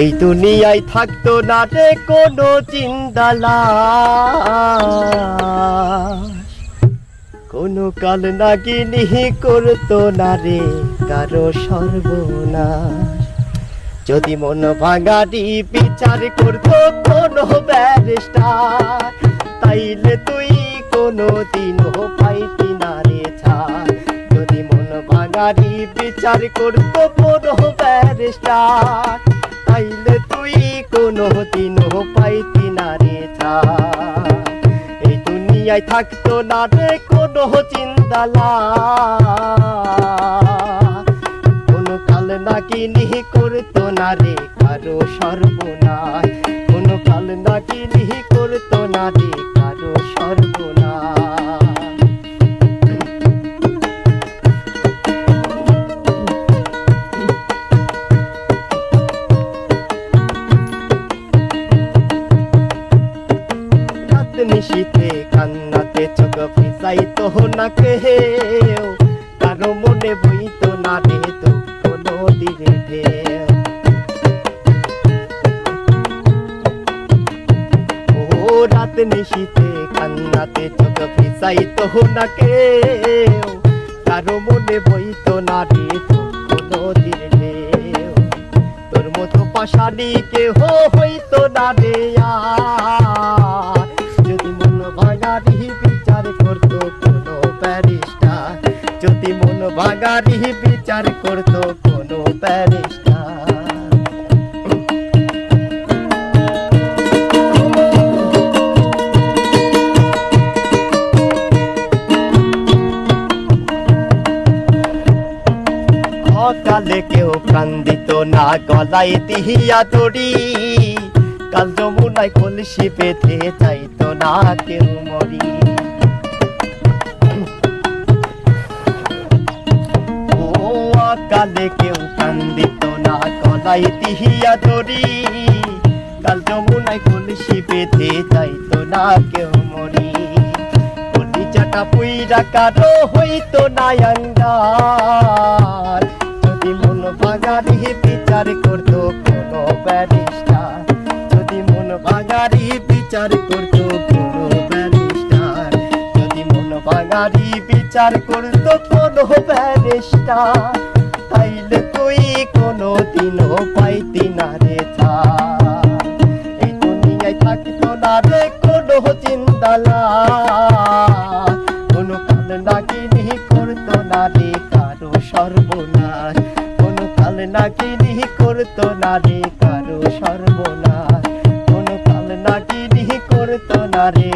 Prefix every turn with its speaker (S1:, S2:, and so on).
S1: এই দুনিয়ায় থাকতো না রে কোনো চিন্তালা কোনো কাল নাগিনি করতো না রে কারও সর্বনাশ। যদি মন ভাঙারি বিচার করতো কোনো ব্যারিস্টার, তাইলে তুই কোনো দিনও পাইতি না রে ছাড়। যদি মন ভাঙারি বিচার করতো কোনো ব্যারিস্টার তাইলে তুই কোনো দিনও পাইতি না রে এই দুনিয়ায় থাকতো না রে কোনো চিন্তালা। কোনো কাল নাকি নিহি করতো না রে কারও সর্বনাশ। কোনো কাল নাকি নিশীতে কান্নাতে চোখ ফিসাইতো না কেউ কারও মনে বইতো না রে কোনো দিরে ঢেউ। ও রাত নিশীতে কান্নাতে চোখ ফিসাইতো না কেউ কারও মনে বইতো না রে কোনো দিরে ঢেউ। তোর মতো পাশানি কেহ হইতো না রে আর। ভাঙারি বিচার করতো কোনো ব্যারিস্টার। অকালে কেউ কান্দিত না গলায় দিহিয়া দড়ি। কাল যমুনায় কলসি পেতে চাইতো না কেউ মরি। অকালে কেউ কান্দিত না, গলায় দিহিয়া দড়ি কাল যমুনায় কলসি পেতে চাইতো না কেউ মরি। কলিজাটা পুইরা কারও হইতো না আঙ্গার যদি মন ভাঙারি বিচার করতো কোনো ব্যারিস্টার। যদি মন ভাঙারি বিচার করতো কোনো ব্যারিস্টার। যদি মন ভাঙারি বিচার করতো কোনো ব্যারিস্টার। তাইলে তুই কোনো দিনও পাইতি না রে ছাড় এই না রে কোনো চিন্তালা। কোনো কাল নাকিনি করতো না রে কারও সর্বনাশ। কোনো কাল নাকিনি করতো না রে কারও সর্বনাশ। কোনো কাল নাকিনি করতো না রে